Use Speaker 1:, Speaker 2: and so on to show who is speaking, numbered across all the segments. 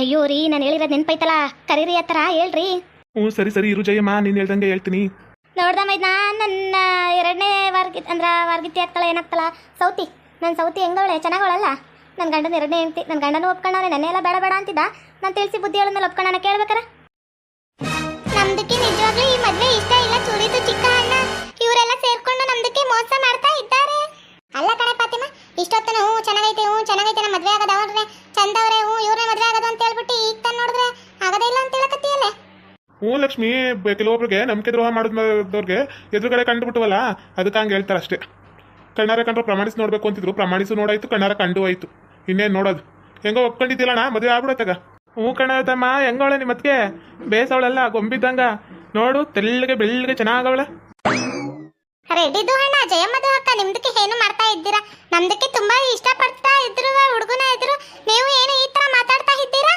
Speaker 1: ಅಯ್ಯೋ ರೀ ನಾನು ಹೇಳಿರೋದು ನೆನಪೈತಲ್ಲ. ಕರೀರಿ ಆ ಥರ ಹೇಳ್ರಿ.
Speaker 2: ಹ್ಞೂ ಸರಿ ಸರಿ ಇರು ಜಯಮ್ಮ ನೀನು ಹೇಳ್ದಂಗೆ ಹೇಳ್ತೀನಿ.
Speaker 1: ನೋಡ್ದಮ್ಮ ನಾನು ನನ್ನ ಎರಡನೇ ವಾರ್ಗಿ ಅಂದ್ರೆ ವಾರ್ಗಿತ್ತಿ ಆಗ್ತಾಳ ಏನಾಗ್ತಲ್ಲ? ಸೌತಿ. ನನ್ನ ಸೌತಿ ಹೆಂಗವಳೆ? ಚೆನ್ನಾಗವಳಲ್ಲ? ನನ್ನ ಗಂಡನ ಎರಡನೇ ಹೆಂಡ್ತಿ ನನ್ನ ಗಂಡನೂ ಒಪ್ಕೊಂಡವನೆ ನೆನ್ನೆ ಎಲ್ಲ ಬೇಡ ಬೇಡ ಅಂತಿದ್ದ. ನಾನು ತಿಳಿಸಿ ಬುದ್ಧಿ ಹೇಳದ್ಮೇಲೆ ಒಪ್ಕೊಂಡನ ಕೇಳ್ಬೇಕಾರ? ನಮ್ದಕ್ಕೆ ನಿಜವಾಗ್ಲೂ ಈ ಮದ್ವೆ ಇಷ್ಟ ಇಲ್ಲ ಚೂರಿದು ಚಿಕ್ಕ ಅಣ್ಣ. ಇವರೆಲ್ಲ ಸೇರ್ಕೊಂಡು ನಮ್ದಕ್ಕೆ ಮೋಸ ಮಾಡ್ತಾ ಇದ್ದಾರೆ. ಅಲ್ಲ ಕಣೆ ಪಾತಿಮ ಇಷ್ಟೊತ್ತನ ಹ್ಞೂ ಚೆನ್ನಾಗೈತೆ ಹ್ಞೂ ಚೆನ್ನಾಗೈತೆ ನಮ್ಮ ಮದ್ವೆ ಆಗದವ್ರೆ ಚಂದವ್ರೆ ಹ್ಞೂ ಇವ್ರನ್ನ ಮದ್ವೆ
Speaker 2: ಹ್ಞೂ ಲಕ್ಷ್ಮಿ ಕೆಲವೊಬ್ರಿಗೆ ನಂಬಿಕೆ ದ್ರೋಹ ಮಾಡಿದವ್ರಿಗೆ ಎದುರುಗಡೆ ಕಂಡುಬಿಟ್ಟವಲ್ಲ, ಅದಕ್ಕೆ ಹಂಗೆ ಹೇಳ್ತಾರೆ ಅಷ್ಟೇ. ಕಣ್ಣಾರ ಕಂಡ್ರೆ ಪ್ರಮಾಣಿಸಿ ನೋಡ್ಬೇಕು ಅಂತಿದ್ರು, ಪ್ರಮಾಣಿಸು ನೋಡಾಯ್ತು, ಕಣ್ಣಾರ ಕಂಡು ಆಯ್ತು ಇನ್ನೇನು ನೋಡೋದು? ಹೆಂಗೋ ಒಪ್ಕೊಂಡಿದ್ದಿಲ್ಲಣ್ಣ ಮದುವೆ ಆಗ್ಬಿಡತ್ತಾಗ. ಹ್ಞೂ ಕಣತಮ್ಮ ಹೆಂಗವಳೆ ನಿಮ್ಮ ಮತ್ತೆ ಬೇಸವಳೆಲ್ಲ, ಗೊಂಬಿದ್ದಂಗ. ನೋಡು, ತೆಳ್ಳಗೆ ಬೆಳ್ಳಗೆ ಚೆನ್ನಾಗವಳೆ.
Speaker 1: ರೆಡ್ಡಿದು ಅಣ್ಣ ಜಯಮ್ಮದು ಅಕ್ಕ ನಿಮ್ದಕ್ಕೆ ಏನು ಮಾಡ್ತಾ ಇದ್ದೀರಾ? ನಮ್ದಕ್ಕೆ ತುಂಬಾ ಇಷ್ಟ ಪಡ್ತಾ ಇದ್ರು, ಹುಡುಗನ ಇದ್ರು. ನೀವು ಏನು ಈ ತರ ಮಾತಾಡ್ತಾ ಇದ್ದೀರಾ?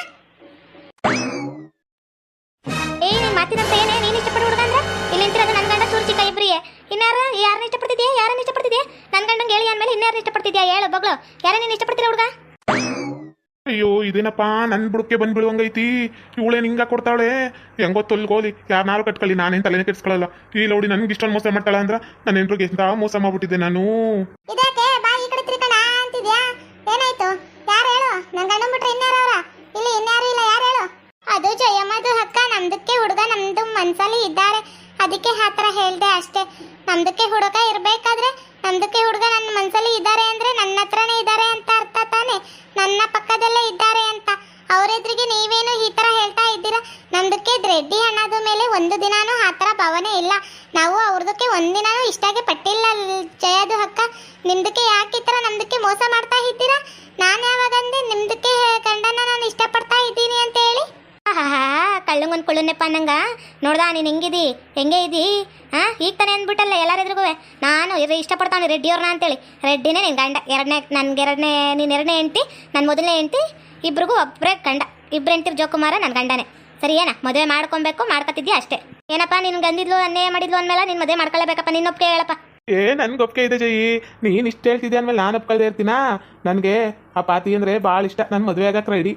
Speaker 1: ಏ ನಿನ್ ಮಾತಿನಂತ ಏನೇ ನೀನ್ ಇಷ್ಟಪಡ ಹುಡುಗ ಅಂದ್ರೆ? ಇಲ್ಲಿ ನಿಂತಿರೋದು ನನ್ನ ಗಂಡ ಚೂರು ಚಿಕ್ಕ ಇಬ್ರಿಗೆ. ಇನ್ಯಾರ ಯಾರನ್ನ ಇಷ್ಟಪಡ್ತಿದ್ಯಾ? ಯಾರನ್ನ ಇಷ್ಟಪಡ್ತಿದ್ಯಾ? ನನ್ನ ಗಂಡಂಗೆ ಹೇಳಿ ಅಂದ್ಮೇಲೆ ಇನ್ಯಾರನ್ನ ಇಷ್ಟಪಡ್ತಿದ್ಯಾ? ಹೇಳು ಬಗ್ಳು ಯಾರ ನೀನು ಇಷ್ಟಪಡ್ತೀರ ಹುಡುಗ?
Speaker 2: ಅಯ್ಯೋ ಇದೇನಪ್ಪ? ನನ್ನ ಬುಡಕ್ಕೆ ಬಂದ್ಬಿಡುವಂಗೈತಿ. ಇವಳೇನು ಹಿಂಗ ಕೊಡ್ತಾಳೆ. ಹೆಂಗೋ ತೊಲ್ಗೋಲಿ. ಯಾರನ್ನಾರು ಕಟ್ಕೊಳ್ಳಿ. ನಾನೇನು ತಲೆನೇ ಕೆಡ್ಸ್ಕೊಳ್ಳಲ್ಲ ಈ ನೋಡಿ ನನ್ಗೆ ಇಷ್ಟೊಂದು ಮೋಸ ಮಾಡ್ತಾಳ ಅಂದ್ರೆ ನನ್ನ ಹೆಂಡ್ರಿಗೆ ಎಂತ ಮೋಸ ಮಾಡ್ಬಿಟ್ಟಿದ್ದೆ ನಾನು?
Speaker 1: ಇದಕ್ಕೆ ಬಾ ಈ ಕಡೆ ತಿರ್ಕಣ ಅಂತಿದ್ಯಾ? ಏನಾಯ್ತು? ಯಾರು ಹೇಳು? ನನ್ನ ಗಂಡ ಬಿಟ್ರೆ ಇನ್ಯಾರು ಅವ್ರ? ಇಲ್ಲಿ ಇನ್ಯಾರು ಇಲ್ಲ ಯಾರು ಹೇಳು? ಅದು ಜಯಮ್ಮದು ಅಕ್ಕ. ನಮ್ದಕ್ಕೆ ಹುಡುಗ ನಮ್ದು ಮನಸಲ್ಲಿ ಇದ್ದಾರೆ. ಅದಕ್ಕೆ ಆ ಥರ ಹೇಳ್ದೆ ಅಷ್ಟೇ. ನಮ್ದಕ್ಕೆ ಹುಡುಗ ಇರಬೇಕಾದ್ರೆ ನಮ್ದಕ್ಕೆ ಹುಡುಗ ನನ್ನ ಮನಸಲ್ಲಿ ಇದ್ದಾರೆ ಅಂದ್ರೆ ನನ್ನ ಹತ್ರನೇ ಇದ್ದಾರೆ ಅಂತ ಅರ್ಥ ತಾನೆ? ನನ್ನ ಪಕ್ಕದಲ್ಲೇ ಇದ್ದಾರೆ ಅಂತ. ಅವರೆದ್ರಿಗೆ ನೀವೇನು ಈ ತರ ಹೇಳ್ತಾ ಇದ್ದೀರಾ? ನಮ್ದಕ್ಕೆ ರೆಡ್ಡಿ ಅನ್ನೋದ ಮೇಲೆ ಒಂದು ದಿನಾನೂ ಆ ಥರ ಭಾವನೆ ಇಲ್ಲ. ನಾವು ಅವ್ರದಕ್ಕೆ ಒಂದಿನಾನೂ ಇಷ್ಟಾಗೆ ಪಟ್ಟಿಲ್ಲ ಜಯದು ಹಕ್ಕ ನಿಮ್ದಕ್ಕೆ ಯಾಕೆ ಈ ಥರ ನಮ್ದಕ್ಕೆ ಮೋಸ ಮಾಡ್ತಾ ಇದ್ದೀರಾ? ನಾನು ಯಾವಾಗಂದ್ರೆ ನಿಮ್ದಕ್ಕೆ ಗಂಡನ ನಾನು ಇಷ್ಟಪಡ್ತಾ ಇದ್ದೀನಿ ಅಂತ ಹೇಳಿ ಆಹಾ ಕಳ್ಳಂಗೊಂದು ಕುಳ್ಳುನೆಪ್ಪ ಅನ್ನಂಗ ನೋಡ್ದ ನೀನು ಹೆಂಗಿದಿ ಹೆಂಗೆ ಇದಿ ಹಾಂ ಈಗ ತಾನೇ ಅಂದ್ಬಿಟ್ಟಲ್ಲ ಎಲ್ಲರಿದ್ರಿಗೂ ನಾನು ಇರ ಇಷ್ಟಪಡ್ತಾನೆ ರೆಡ್ಡಿಯವ್ರನ್ನ ಅಂತೇಳಿ ರೆಡ್ಡಿನೇ ನಿನ್ನ ಗಂಡ ಎರಡನೇ ನನ್ಗೆ ಎರಡನೇ ನೀನು ಎರಡನೇ ಹೆಂಡ್ತಿ ನನ್ನ ಮೊದಲನೇ ಹೆಂಡ್ತಿ ಇಬ್ರಿಗೂ ಒಬ್ಬರೇ ಗಂಡ ಇಬ್ಬರು ಹೆಂಡ್ತಿರ್ ಜೋಕುಮಾರ ನನ್ನ ಗಂಡನೇ ಸರಿ ಏನ ಮದುವೆ ಮಾಡ್ಕೊಬೇಕು ಮಾಡ್ಕೊತಿದ್ಯಾ ಅಷ್ಟೇ ಏನಪ್ಪ ನಿನ್ನ ಗಂದಿದ್ಲು ಅನ್ನೇ ಮಾಡಿದ್ಲು ಅಂದಮೇಲೆ ನಿನ್ನ ಮದುವೆ ಮಾಡ್ಕೊಳ್ಬೇಕಪ್ಪ ನಿನ್ನ ಒಪ್ಪಿಗೆ ಹೇಳಪ್ಪ
Speaker 2: ಏ ನನ್ಗೆ ಒಪ್ಪಿಗೆ ಇದೆ ಜಯಿ ನೀನು ಇಷ್ಟ ಹೇಳ್ತಿದ್ದೆ ಅಂದಮೇಲೆ ನಾನು ಒಪ್ಕೊಳ್ದೇ ಇರ್ತೀನಾ ನನಗೆ ಆ ಪಾತಿ ಅಂದರೆ ಭಾಳ ಇಷ್ಟ ನನ್ನ ಮದುವೆ ಆಗಕ್ಕೆ ರೆಡಿ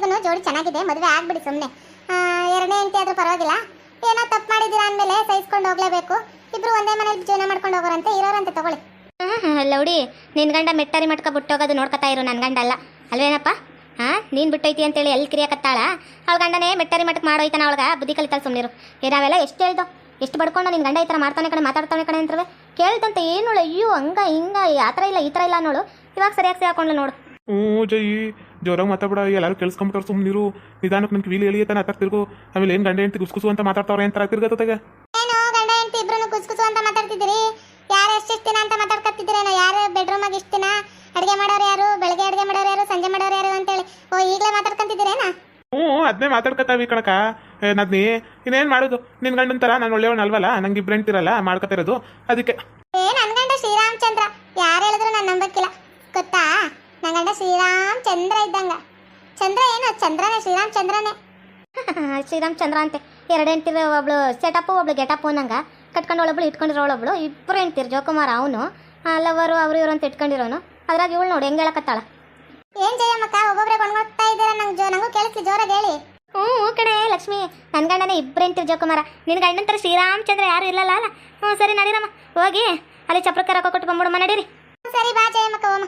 Speaker 1: ಪಾತಿಗೂ ಜೋಡಿ ಚೆನ್ನಾಗಿದೆ ಮದುವೆ ಆಗ್ಬಿಡಿ ಸುಮ್ಮನೆ ಎರಡನೇ ಹೆಂಡತಿ ಆದರೂ ಪರವಾಗಿಲ್ಲ. ಏನೋ ತಪ್ಪು ಮಾಡಿದ್ದೀರಾ ಅಂದಮೇಲೆ ಸಹಿಸ್ಕೊಂಡು ಹೋಗ್ಲೇಬೇಕು. ಇಬ್ರು ಒಂದೇ ಮನೇಲಿ ಜೀವನ ಮಾಡ್ಕೊಂಡು ಹೋಗೋರಂತೆ ಇರೋರಂತೆ ತಗೊಳ್ಳಿ. ಲೌಡಿ ನಿನ್ ಗಂಡ ಮೆಟ್ಟರಿ ಮಟ್ಕ ಬಿಟ್ಟೋಗೋದು ನೋಡ್ಕೊತಾ ಇರು ನನ್ನ ಗಂಡ ಅಲ್ಲ. ಅಲ್ವೇನಪ್ಪ? ಹಾ ನೀನ್ ಬಿಟ್ಟೈತಿ ಅಂತೇಳಿ ಎಲ್ಲಿ ಕಿರಿಯಕತ್ತಾಳ ಅವ್ಳ ಗಂಡನೇ ಮೆಟ್ಟರಿ ಮಟ್ಕ ಮಾಡೋಯ್ತಾನ ಅವಳಗ ಬುದ್ಧಿ ಕಲಿತಾಳ ಸುಮ್ಮನಿರು ಏ ನಾವೆಲ್ಲ ಎಷ್ಟು ಹೇಳ್ದೋ ಎಷ್ಟು ಬಡ್ಕೊಂಡು ನಿನ್ ಗಂಡ ಈ ಥರ ಮಾಡ್ತಾನೆ ಕಡೆ ಮಾತಾಡ್ತಾನೆ ಕಣೆ ಅಂತವೆ ಕೇಳ್ದಂತ ಏನು ಅಯ್ಯೋ ಹಂಗ ಹಿಂಗ ಆ ಥರ ಇಲ್ಲ ಈ ಥರ ಇಲ್ಲ ನೋಡು ಇವಾಗ ಸರಿಯಾಗಿ ಸೇರ್ಕೊಂಡ್ಲು ನೋಡು.
Speaker 2: ಹ್ಞೂ ಜಯಿ ಜೋರಾಗಿ ಮಾತಾಡ ಎಲ್ಲರೂ ಕೇಳಿಸ್ಕೊಂಬಿಟ್ಟವ್ರು ಸುಮ್ಮನಿರು ನಿಧಾನಕ್ಕೆ ನನ್ನ ಕಿವಿಲಿ ಎಳಿಯತಾನೆ ತಿರ್ಗು. ಆಮೇಲೆ ಏನು ಗಂಡ ಹೆಂಡತಿ ಗುಸ್ಗುಸು ಅಂತ ಮಾತಾಡ್ತಾವ್ರೆ ಅಂತ ತಿರ್ಗತ್ತದಾಗ
Speaker 1: ಏನು ಗಂಡ ಹೆಂಡತಿ ಇಬ್ರು ಕುಸು ಅಂತ ಮಾತಾಡ್ತಿದ್ದೀರಿ? ಯಾರು ಎಷ್ಟೆಷ್ಟು ದಿನ ಅಂತ ಮಾತಾಡ್ಕತ್ತಿದ್ದೀರೇನೋ? ಯಾರು ಬೆಡ್ರೂಮ್ ಆಗಿ ಇಷ್ಟು ದಿನ ಅಡುಗೆ ಮಾಡೋರು ಯಾರು? ಬೆಳಗ್ಗೆ ಅಡುಗೆ ಮಾಡೋರು ಯಾರು? ಸಂಜೆ ಮಾಡೋರು ಯಾರು ಅಂತೇಳಿ. ಓ ಈಗಲೇ ಮಾತಾಡ್ಕೊಂತಿದ್ದೀರೇನಾ?
Speaker 2: ಹ್ಞೂ ಅದನ್ನೇ ಮಾತಾಡ್ಕೊತಾವಿ ಕಣಕ ನದ್ನಿ ಇನ್ನೇನು ಮಾಡೋದು? ನಿನ್ ಗಂಡನ ತರ ನಾನು ಒಳ್ಳೆಯವನಲ್ವಲ್ಲ ನಂಗೆ ಇಬ್ರು ಹೆಂಡ್ತಿರಲ್ಲ ಮಾಡ್ಕೊತಿರೋದು. ಅದಕ್ಕೆ.
Speaker 1: ಏ ನನ್ನ ಗಂಡ ಶ್ರೀರಾಮಚಂದ್ರ. ಯಾರು ಹೇಳಿದ್ರು ನಾನು ನಂಬಕ್ಕಿಲ್ಲ ಗೊತ್ತಾ ನನ್ನ ಗಂಡ ಶ್ರೀರಾಮ್ ಚಂದ್ರ ಇದ್ದಂಗ ಚಂದ್ರ ಏನು ಚಂದ್ರನೇ ಶ್ರೀರಾಮ್ ಚಂದ್ರನೇ ಶ್ರೀರಾಮ್ ಚಂದ್ರ ಅಂತೆ ಎರಡು ಹೆಂಡ್ತಿರು ಒಬ್ಳು ಸೆಟಪ್ ಒಬ್ಳು ಗೆಟಪ್ ಅನ್ನಂಗ ಕಟ್ಕೊಂಡವಳೊಬ್ಳು ಇಟ್ಕೊಂಡಿರೋಳೊಬ್ಳು ಇಬ್ಬರು ಹೆಂಡ್ತಿರು ಜೋಕುಮಾರ್ ಅವನು ಲವರು ಅವರು ಇವರು ಅಂತ ಇಟ್ಕೊಂಡಿರೋನು ಅದ್ರಾಗ ಇವಳು ನೋಡಿ ಹೆಂಗೆ ಹೇಳಕತ್ತಾಳ ಏನ್ ಜಯಮ್ಮಕ್ಕ ಒಬ್ಬೊಬ್ರೆ ಕೊಂಡ್ಕೊಳ್ತಾ ಇದ್ದೀರಾ ನಂಗೆ ಜೋ ನಂಗೂ ಕೇಳಿಸ್ಲಿ ಜೋರಾಗಿ ಹೇಳಿ ಹ್ಞೂ ಹ್ಞೂ ಕಣೆ ಲಕ್ಷ್ಮಿ ನನ್ನ ಗಂಡನೇ ಇಬ್ಬರು ಹೆಂಡ್ತಿರು ಜೋಕುಮಾರ ನಿನ್ನ ಗಂಡನ ಥರ ಶ್ರೀರಾಮಚಂದ್ರ ಯಾರು ಇಲ್ಲಲ್ಲ ಅಲ್ಲ ಹ್ಞೂ ಸರಿ ನಡೀರಮ್ಮ ಹೋಗಿ ಅಲ್ಲಿ ಚಪ್ರಕ್ಕೆ ರೊಕ್ಕ ಕೊಟ್ಟು ಬಂದ್ಬಿಡಮ್ಮ ನಡೀರಿ ಸರಿ ಬಾ ಜಯಮ್ಮಕ್ಕ ಹೋಮ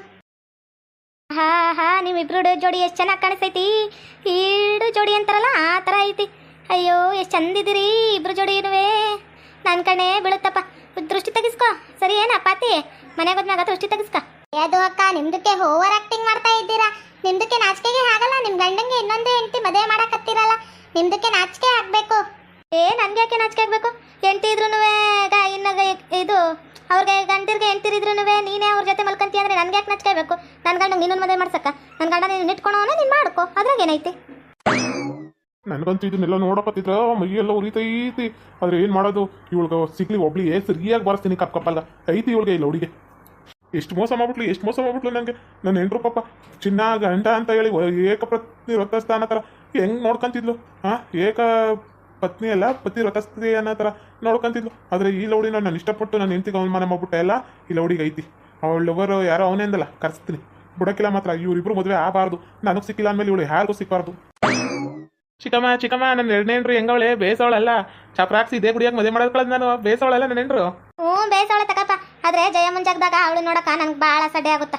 Speaker 1: ಹಾ ಹಾ ನಿಮ್ಮಿಬ್ರು ಜೋಡಿ ಎಷ್ಟು ಚೆನ್ನಾಗಿ ಕಾಣಿಸ್ತೈತಿ. ಈಡು ಜೋಡಿ ಅಂತಾರಲ್ಲ ಆ ಥರ ಐತಿ. ಅಯ್ಯೋ ಎಷ್ಟು ಚಂದಿದ್ದೀರಿ ಇಬ್ರು ಜೋಡಿ ಇರುವೆ ನನ್ನ ಕಣೆ ಬೀಳುತ್ತಪ್ಪ. ದೃಷ್ಟಿ ತೆಗಿಸ್ಕೊ. ಸರಿ ಏನ ಪಾತಿ? ಮನೆಗೆ ಹೋದ್ಮ್ಯಾಗ ದೃಷ್ಟಿ ತೆಗಿಸ್ಕೊ. ಅದು ಅಕ್ಕ ನಿಮ್ದಕ್ಕೆ ಓವರ್ ಆಕ್ಟಿಂಗ್ ಮಾಡ್ತಾ ಇದ್ದೀರಾ? ನಿಮ್ದಕ್ಕೆ ನಾಚಿಕೆಗೆ ಆಗಲ್ಲ ನಿಮ್ಮ ಗಂಡಂಗೆ ಇನ್ನೊಂದೇ ಹೆಂಡತಿ ಮದುವೆ ಮಾಡಕತ್ತಿರಲ್ಲ. ನಿಮ್ದಕ್ಕೆ ನಾಚಿಕೆ ಆಗಬೇಕು. ಏ ನನ್ಗೆ ಯಾಕೆ ನಾಚಿಕೆ ಆಗಬೇಕು? ಹೆಂಡತಿ ಇದ್ರು ಇನ್ನ ಇದು ಅವ್ರಿಗೆ ಗಂಡಿರ್ಗೆ ಹೆಂಡ್ತಿರಿದ್ರು ನೀನೇ ಅವ್ರ ಜೊತೆ ಮಲ್ಕಂತಿ ಅಂದ್ರೆ ನನ್ಗೆ ಯಾಕೆ ನಚ್ಕೋಬೇಕು? ನನ್ನ ಗಂಡ ನಿನ್ನೊಂದು ಮದುವೆ ಮಾಡ್ಸಕ್ಕ? ನನ್ನ ಗಂಡ ನೀನು ಇಟ್ಕೊಳವನೇ ನೀನು ಮಾಡ್ಕೋ. ಅದ್ರಾಗ ಏನೈತಿ?
Speaker 2: ನನಗಂತೂ ಇದನ್ನೆಲ್ಲ ನೋಡಕತ್ತಿದ್ರ ಮೈಯೆಲ್ಲ ಉರಿತೈತಿ. ಆದ್ರೆ ಏನು ಮಾಡೋದು? ಇವಳ್ಗೆ ಸಿಗ್ಲಿ, ಒಬ್ಳಿಗೆ ಸರಿಯಾಗಿ ಬರ್ಸ್ತೀನಿ ಕಪ್ ಕಪ್ಪಲ್ಲ ಐತಿ ಇವಳಿಗೆ ಇಲ್ಲ ಹುಡುಗಿ ಎಷ್ಟು ಮೋಸ ಮಾಡ್ಬಿಟ್ಲು, ಎಷ್ಟು ಮೋಸ ಮಾಡ್ಬಿಟ್ಲು ನನಗೆ ನನ್ನ ಹೆಂಡ್ರು ಪಾಪ ಚಿನ್ನ ಗಂಡ ಅಂತ ಹೇಳಿ ಏಕ ಪ್ರತಿ ಸ್ಥಾನ ಥರ ಹೆಂಗೆ ನೋಡ್ಕೊಂತಿದ್ಲು? ಹಾಂ ಏಕ ಪತ್ನಿ ಅಲ್ಲ, ಪತಿ ರಥಸ್ತಿ ಅನ್ನೋ ಥರ ನೋಡ್ಕೊಂತಿದ್ಲು. ಆದರೆ ಈ ಲೌಡಿನ ನಾನು ಇಷ್ಟಪಟ್ಟು ನಾನು ಹೆಂಡ್ತಿಗೆ ಅವಮಾನ ಮಾಡ್ಬಿಟ್ಟೆ ಎಲ್ಲ ಈ ಲೌಡಿಗೆ ಐತಿ. ಅವಳ ಲವರ್ ಯಾರೋ ಅವನೇ ಅಂದಲ್ಲ, ಕರೆಸ್ತೀನಿ. ಬಿಡಕ್ಕಿಲ್ಲ ಮಾತ್ರ, ಇವ್ರಿಬ್ರು ಮದುವೆ ಆಗಬಾರ್ದು. ನನಗೆ ಸಿಕ್ಕಿಲ್ಲ ಅಂದಮೇಲೆ ಇವಳು ಯಾರಿಗೂ ಸಿಕ್ಕಬಾರ್ದು ಚಿಕ್ಕಮ್ಮ ಚಿಕ್ಕಮ್ಮ, ನನ್ನ ಎರಡನೇನ್ರು ಹೆಂಗವಳೆ? ಬೇಸವಳಲ್ಲ. ಚಪ್ರಾಕ್ಸಿ ಇದೇ ಗುಡಿಯಾಗ ಮದುವೆ ಮಾಡೋದ್ಕೊಳ್ಳೋದು ನಾನು. ಬೇಸವಳಲ್ಲ ನನ್ನ ಹೆಂಡ್ರು?
Speaker 1: ಹ್ಞೂ ಬೇಸವಳೆ ತಕಪ್ಪ. ಆದ್ರೆ ಜಯ ಮುಂಜಾಗದಾಗ ಅವಳು ನೋಡಕ್ಕ ನನಗೆ ಭಾಳ ಸಡ್ಡೆ ಆಗುತ್ತ.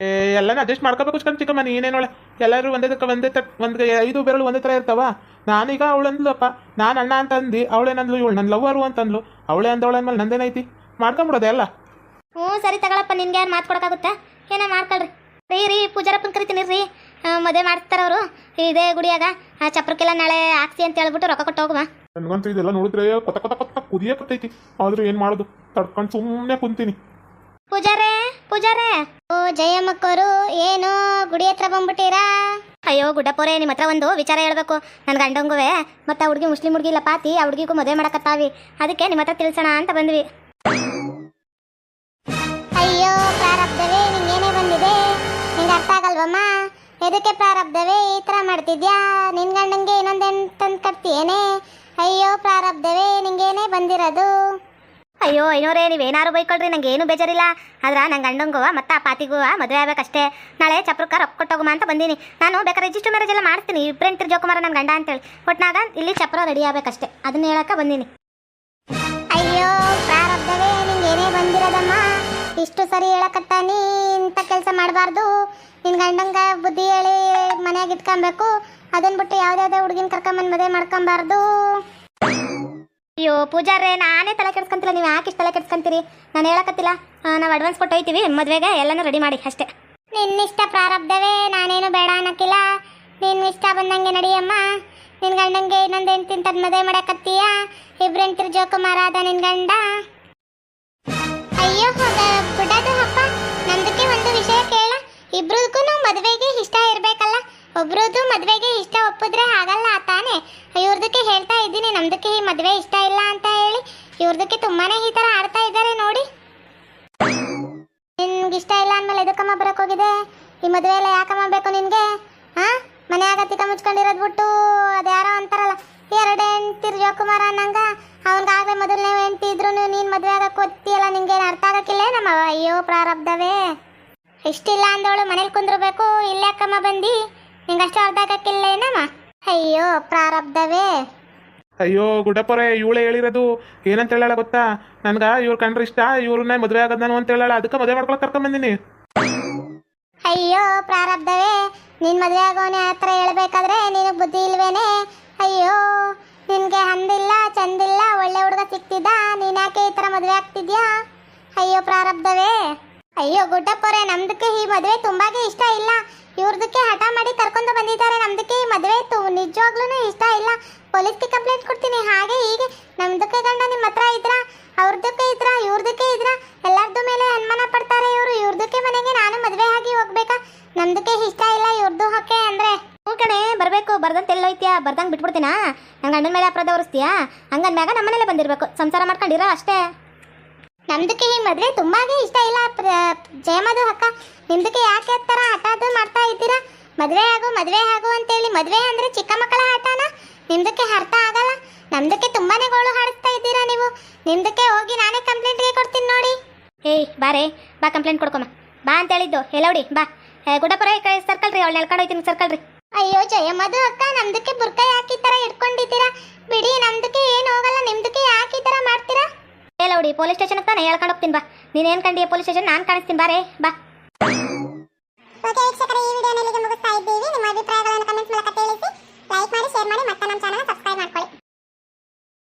Speaker 2: ಏ ಎಲ್ಲನ ಅಡ್ಜಸ್ಟ್ ಮಾಡ್ಕೋಬೇಕು ಚಿಕ್ಕಮ್ಮ ಚಿಕ್ಕಮ್ಮ ನೀನೇನೋಳೆ? ಎಲ್ಲರೂ ಒಂದೇ ತಕ್ಕ ಒಂದೇ ತಕ್ಕ ಒಂದು ಐದು ಬೆರಳು ಒಂದೇ ಥರ ಇರ್ತಾವ? ನಾನೀಗ ಅವಳಂದ್ಲಪ್ಪ ನಾನು ಅಣ್ಣ ಅಂತ ಅಂದು ಅವಳೇನಂದ್ಲು ಇವಳು ನನ್ನ ಲವ್ವರು ಅಂತಂದ್ಲು ಅವಳೇ ಅಂದವಳ ಅಂದ್ಮೇಲೆ ನಂದೇನೈತಿ ಮಾಡ್ಕೊಂಬಿಡೋದೆ ಎಲ್ಲ.
Speaker 1: ಹ್ಞೂ ಸರಿ ತಗೊಳಪ್ಪ ನಿನ್ಗೆ ಯಾರು ಮಾತು ಕೊಡೋಕ್ಕಾಗುತ್ತಾ? ಏನೋ ಮಾಡ್ಕೊಳ್ರಿ. ರೀ ರೀ ಪೂಜಾರಪ್ಪನ ಕರಿತೀನಿ ರೀ. ಮದುವೆ ಮಾಡ್ತಾರ ಅವರು. ಇದೇ ಗುಡಿಯಾಗ. ಆ ಚಪ್ರಕ್ಕೆಲ್ಲ ನಾಳೆ ಹಾಕ್ಸಿ ಅಂತ ಹೇಳ್ಬಿಟ್ಟು ರೊಕ್ಕ ಕೊಟ್ಟು ಹೋಗುವ
Speaker 2: ನನಗಂತೂ ಇದೆಲ್ಲ ನೋಡಿದ್ರೆ ಕೊತ್ತ ಕೊತ್ತ ಕೊತ್ತ ಕುದಿಯಕತ್ತೈತಿ. ಆದ್ರೂ ಏನು ಮಾಡೋದು? ತಡ್ಕೊಂಡು ಸುಮ್ಮನೆ ಕುಂತೀನಿ.
Speaker 1: ಪೂಜಾರೇ ಪೂಜಾರೇ. ಜಯಮ್ಮಕ್ಕವರು ಏನು ಗುಡಿ ಹತ್ರ ಬಂದ್ಬಿಟ್ಟಿರಾ ಅಯ್ಯೋ ಗುಡ್ಡಪ್ಪೋರೆ ನಿಮ್ಮ ಹತ್ರ ಒಂದು ವಿಚಾರ ಹೇಳ್ಬೇಕು. ನನ್ನ ಗಂಡಂಗುವೆ ಮತ್ತೆ ಹುಡುಗಿ ಮುಸ್ಲಿಂ ಹುಡುಗಿ ಇಲ್ಲ ಪಾತಿ ಆ ಹುಡುಗಿಗೂ ಮದುವೆ ಮಾಡಕತ್ತಾವಿ. ಅದಕ್ಕೆ ನಿಮ್ಮ ಹತ್ರ ತಿಳಿಸೋಣ ಅಂತ ಬಂದ್ವಿ. ಅಯ್ಯೋ ಪ್ರಾರಬ್ಧವೇ ನಿಂಗೇನೇ ಬಂದಿದೆ? ನಿಂಗೆ ಅರ್ಥ ಆಗಲ್ವಮ್ಮ? ಎದಕ್ಕೆ ಪ್ರಾರಬ್ಧವೇ ಈ ಥರ ಮಾಡ್ತಿದ್ಯಾ? ನಿನ್ ಗಂಡಂಗೆ ಇನ್ನೊಂದೇನು ತಂದು ಕಟ್ತೀಯೇನೆ? ಅಯ್ಯೋ ಪ್ರಾರಬ್ಧವೇ ನಿಂಗೇನೇ ಬಂದಿರೋದು? ಅಯ್ಯೋ ಐನೋರೇ ನೀವೇನಾರು ಬೈಕೊಳ್ರಿ ನಂಗೆ ಏನು ಬೇಜಾರಿಲ್ಲ. ಆದ್ರೆ ನಂಗೆ ಗಂಡಂಗುವ ಮತ್ತೆ ಆ ಪಾತಿಗೂ ಮದುವೆ ಆಗ್ಬೇಕಷ್ಟೇ. ನಾಳೆ ಚಪ್ರಕ್ಕ ರೊಕ್ಕ ಕೊಟ್ಟೋಗುಮ ಅಂತ ಬಂದೀನಿ. ನಾನು ಬೇಕಾದ್ರೆ ರಿಜಿಸ್ಟರ್ ಮ್ಯಾರೇಜ್ ಎಲ್ಲ ಮಾಡ್ತೀನಿ ಇಬ್ಬರಂತ ಜೋಕುಮಾರ ನನ್ನ ಗಂಡ ಅಂತೇಳಿ. ಒಟ್ನಾಗ ಇಲ್ಲಿ ಚಪ್ರ ರೆಡಿ ಆಗ್ಬೇಕಷ್ಟೇ. ಅದನ್ನ ಹೇಳಕ್ಕೆ ಬಂದೀನಿ. ಅಯ್ಯೋ, ಪ್ರಾರಬ್ಧವೇ ಏನೇ ಬಂದಿರೋದಮ್ಮ. ಇಷ್ಟು ಸರಿ ಹೇಳಕತ್ತಾನಿ ಇಂಥ ಕೆಲಸ ಮಾಡಬಾರ್ದು. ನಿನ್ನ ಗಂಡಂಗ ಬುದ್ಧಿ ಹೇಳಿ ಮನ್ಯಾಗ ಇಟ್ಕೊಬೇಕು. ಅದನ್ನ ಬಿಟ್ಟು ಯಾವ್ದಾವ್ದೇ ಹುಡುಗಿನ ಕರ್ಕೊಂಬಂದು ಮದುವೆ ಮಾಡ್ಕೊಬಾರ್ದು. ಅಯ್ಯೋ ಪೂಜಾರೇ ನಾನೇ ತಲೆ ಕೆಡ್ಸ್ಕೊಂತಿಲ್ಲ, ನೀವು ಯಾಕೆ ಇಷ್ಟು ತಲೆ ಕೆಡ್ಸ್ಕೊಂತೀರಿ? ನಾನು ಹೇಳಕತ್ತಿಲ್ಲ. ನಾವು ಅಡ್ವಾನ್ಸ್ ಕೊಟ್ಟು ಹೋಯ್ತೀವಿ, ಮದುವೆಗೆ ಎಲ್ಲನೂ ರೆಡಿ ಮಾಡಿ, ಅಷ್ಟೇ. ನಿನ್ನಿಷ್ಟ ಪ್ರಾರಬ್ಧವೇ, ನಾನೇನು ಬೇಡ ಅನ್ನಕ್ಕಿಲ್ಲ ನಿನ್ನ ಇಷ್ಟ ಬಂದಂಗೆ ನಡಿಯಮ್ಮ. ನಿನ್ನ ಗಂಡಂಗೆ ಇನ್ನೊಂದು ಹೆಂಡ್ತಿನ ತಂದು ಮದುವೆ ಮಾಡಕತ್ತೀಯ? ಇಬ್ರು ಹೆಂಡ್ತಿರು ಜೋಕುಮಾರ ಅದ ನಿನ್ನ ಗಂಡ? ಅಯ್ಯೋ ಬಿಡೋದು ಅಪ್ಪ. ನಂದಕ್ಕೆ ಒಂದು ವಿಷಯ ಕೇಳ. ನಾವು ಮದುವೆಗೆ ಇಷ್ಟ ಇರಬೇಕಲ್ಲ. ಒಬ್ರದ್ದು ಮದುವೆಗೆ ಇಷ್ಟ ಒಪ್ಪಿದ್ರೆ ಆಗಲ್ಲ ತಾನೆ? ಇವ್ರದಕ್ಕೆ ಹೇಳ್ತಾ ಇದ್ದೀನಿ, ನಮ್ದಕ್ಕೆ ಈ ಮದುವೆ ಇಷ್ಟ ಇಲ್ಲ ಅಂತ ಹೇಳಿ. ಇವ್ರದಕ್ಕೆ ತುಂಬಾನೇ ಈ ಥರ ಆಡ್ತಾ ಇದ್ದಾರೆ ನೋಡಿ. ನಿನ್ಗೆ ಇಷ್ಟ ಇಲ್ಲ ಅಂದ್ಮೇಲೆ ಎದಕ್ಕಮ್ಮ ಬರಕ್ ಹೋಗಿದೆ? ಈ ಮದುವೆ ಎಲ್ಲ ಯಾಕಮ್ಮ ಬೇಕು ನಿನ್ಗೆ? ಹಾ ಮನೆ ಆಗತ್ತಿಕ ಮುಚ್ಕೊಂಡಿರೋದ್ ಬಿಟ್ಟು ಅದ್ಯಾರೋ ಅಂತಾರಲ್ಲ. ಎರಡು ಹೆಂಡ್ತಿರ್ ಜೋಕುಮಾರ ಅನ್ನಂಗ. ಮೊದಲು ಮೊದಲನೇ ಹೆಂಡ್ತಿ ಇದ್ರು ನೀನ್ ಮದುವೆ ಆಗಕ್ಕೆ ಒತ್ತಿಯಲ್ಲ ನಿಂಗೇನು ಅರ್ಥ ಆಗಕ್ಕಿಲ್ಲ ನಮ್ಮ ಅಯ್ಯೋ ಪ್ರಾರಬ್ಧವೇ. ಇಷ್ಟಿಲ್ಲ ಅಂದವಳು ಮನೇಲಿ ಕುಂದ್ರಬೇಕು ಅಕ್ಕಮ್ಮ ಬಂದಿ. ನಿಂಗೆ ಅಷ್ಟು ಅರ್ಥ ಏನಮ್ಮ? ಅಯ್ಯೋ ಪ್ರಾರಬ್ಧವೇ.
Speaker 2: ಅಯ್ಯೋ ಗುಡ್ಡಪ್ಪರೇ ಇವಳೇ ಹೇಳಿರೋದು. ಏನಂತ ಹೇಳಾಳ ಗೊತ್ತಾ? ನನ್ಗ ಇವ್ರ ಕಂಡ್ರೆ ಇಷ್ಟ ಇವ್ರನ್ನ ಮದುವೆ ಆಗದ್ ನಾನು ಅಂತ ಹೇಳಾಳ. ಅದಕ್ಕೆ ಮದುವೆ ಮಾಡ್ಕೊಳಕ್ ಕರ್ಕೊಂಬಂದಿನಿ
Speaker 1: ಅಯ್ಯೋ ಪ್ರಾರಬ್ಧವೇ. ನಿನ್ ಮದುವೆ ಆಗೋನೆ ಆತರ ಹೇಳ್ಬೇಕಾದ್ರೆ ನಿನಗ್ ಬುದ್ಧಿ ಇಲ್ವೇನೆ? ಅಯ್ಯೋ ನಿನ್ಗೆ ಹಂದಿಲ್ಲ ಚಂದಿಲ್ಲ ಒಳ್ಳೆ ಹುಡುಗ ಸಿಕ್ತಿದ್ದ ನೀನ್ ಯಾಕೆ ಈ ತರ ಮದುವೆ ಆಗ್ತಿದ್ಯಾ? ಅಯ್ಯೋ ಪ್ರಾರಬ್ಧವೇ. ಅಯ್ಯೋ ಗುಡ್ಡಪ್ಪರೇ ನಮ್ದಕ್ಕೆ ಈ ಮದುವೆ ತುಂಬಾಗೆ ಇಷ್ಟ ಇಲ್ಲ ಇವ್ರದಕ್ಕೆ ಹಠ ಮಾಡಿ ಕರ್ಕೊಂಡು ಬಂದಿದ್ದಾರೆ ನಮ್ದಕ್ಕೆ ಈ ಮದುವೆ ತು ನಿಜವಾಗ್ಲೂ ಇಷ್ಟ ಇಲ್ಲ. ಪೊಲೀಸ್ಗೆ ಕಂಪ್ಲೇಂಟ್ ಕೊಡ್ತೀನಿ. ಹಾಗೆ ಹೀಗೆ. ನಮ್ದಕ್ಕೆ ಗಂಡ ನಿಮ್ಮ ಹತ್ರ ಇದ್ರ? ಅವ್ರದಕ್ಕೆ ಇದ್ರ? ಇವ್ರದಕ್ಕೆ ಇದ್ರ? ಎಲ್ಲರದ್ದು ಮೇಲೆ ಅನುಮಾನ ಪಡ್ತಾರೆ ಇವರು. ಇವ್ರದಕ್ಕೆ ಮನೆಗೆ ನಾನು ಮದುವೆ ಆಗಿ ಹೋಗ್ಬೇಕಾ? ನಮ್ದಕ್ಕೆ ಇಷ್ಟ ಇಲ್ಲ ಇವ್ರದ್ದು ಹಾಕೆ ಅಂದ್ರೆ. ಹ್ಞೂ ಕಣೆ ಬರಬೇಕು. ಬರ್ದಂತ ಎಲ್ಲೋಯ್ತೀಯಾ ಬರ್ದಂಗ್ ಬಿಟ್ಬಿಡ್ತೀನಾ? ನಂಗೆ ಅಣ್ಣನ ಮೇಲೆ ಅಪರಾಧ ಹೊರಿಸ್ತೀಯಾ? ಹಂಗನ್ಮ್ಯಾಗ ನಮ್ಮನೇಲೆ ಬಂದಿರಬೇಕು. ಸಂಸಾರ ಮಾಡ್ಕೊಂಡಿರೋ ಅಷ್ಟೇ. ನಮ್ದಕ್ಕೆ ಈ ಮದುವೆ ತುಂಬಾನೇ ಇಷ್ಟ ಇಲ್ಲ. ಜಯಮಧು ಅಕ್ಕ. ನಿಮ್ದಕ್ಕೆ ಯಾಕೆ ಥರ ಹಠ ಮಾಡ್ತಾ ಇದ್ದೀರಾ? ಮದುವೆ ಆಗು ಮದುವೆ ಆಗು ಅಂತೇಳಿ. ಮದುವೆ ಅಂದ್ರೆ ಚಿಕ್ಕ ಮಕ್ಕಳ ಆಟನ? ನಿಮ್ದಕ್ಕೆ ಅರ್ಥ ಆಗಲ್ಲ? ನಮ್ದಕ್ಕೆ ತುಂಬಾನೇ ಗೋಳು ಹಾಡಿಸ್ತಾ ಇದ್ದೀರಾ ನೀವು? ನಿಮ್ದಕ್ಕೆ ಹೋಗಿ ನಾನೇ ಕಂಪ್ಲೇಂಟ್ಗೆ ಕೊಡ್ತೀನಿ ನೋಡಿ. ಏಯ್ ಬಾರೇ ಬಾ ಕಂಪ್ಲೇಂಟ್ ಕೊಡ್ಕೊಮ್ಮ. ಬಾ ಅಂತ ಹೇಳಿದ್ದು. ಎಲ್ಲೋಡಿ ಬಾ. ಗುಡಪುರ ಸರ್ಕಲ್ ರೀ ಅವಳು ನೆಲ್ಕೊಂಡು ಹೋಯ್ತೀನಿ ಸರ್ಕಲ್ ರೀ. ಅಯ್ಯೋ ಜಯ ಮದು ಅಕ್ಕ ನಮ್ದಕ್ಕೆ ಬುರ್ಕ ಯಾಕೆ ಈ ಥರ ಇಟ್ಕೊಂಡಿದ್ದೀರಾ ಬಿಡಿ ನಮ್ದಕ್ಕೆ ಏನು ಹೋಗಲ್ಲ. ನಿಮ್ದಕ್ಕೆ ಯಾಕೆ ಈ ಥರ ಮಾಡ್ತೀರಾ? ಹೇಳೋಡಿ ಪೊಲೀಸ್ ಸ್ಟೇಷನ್ ತಾನೇ ಹೇಳ್ಕೊಂಡು ಹೋಗ್ತೀನಿ ಬಾ. ನೀನೇನು ಕಂಡಿಯ? ಪೊಲೀಸ್ ಸ್ಟೇಷನ್ ನಾನು ಕಾಣಿಸ್ತೀನಿ ಬಾರೇ ಬಾ.
Speaker 3: ಓಕೆ ವೀಕ್ಷಕರೇ ಈ ವಿಡಿಯೋನಲ್ಲಿ ಇದ್ದೀವಿ. ನಿಮ್ಮ ಅಭಿಪ್ರಾಯಗಳನ್ನು ಕಮೆಂಟ್ ಮೂಲಕ ತಿಳಿಸಿ. ಲೈಕ್ ಮಾಡಿ ಶೇರ್ ಮಾಡಿ. ಮತ್ತೆ ನಮ್ಮ ಚಾನಲ್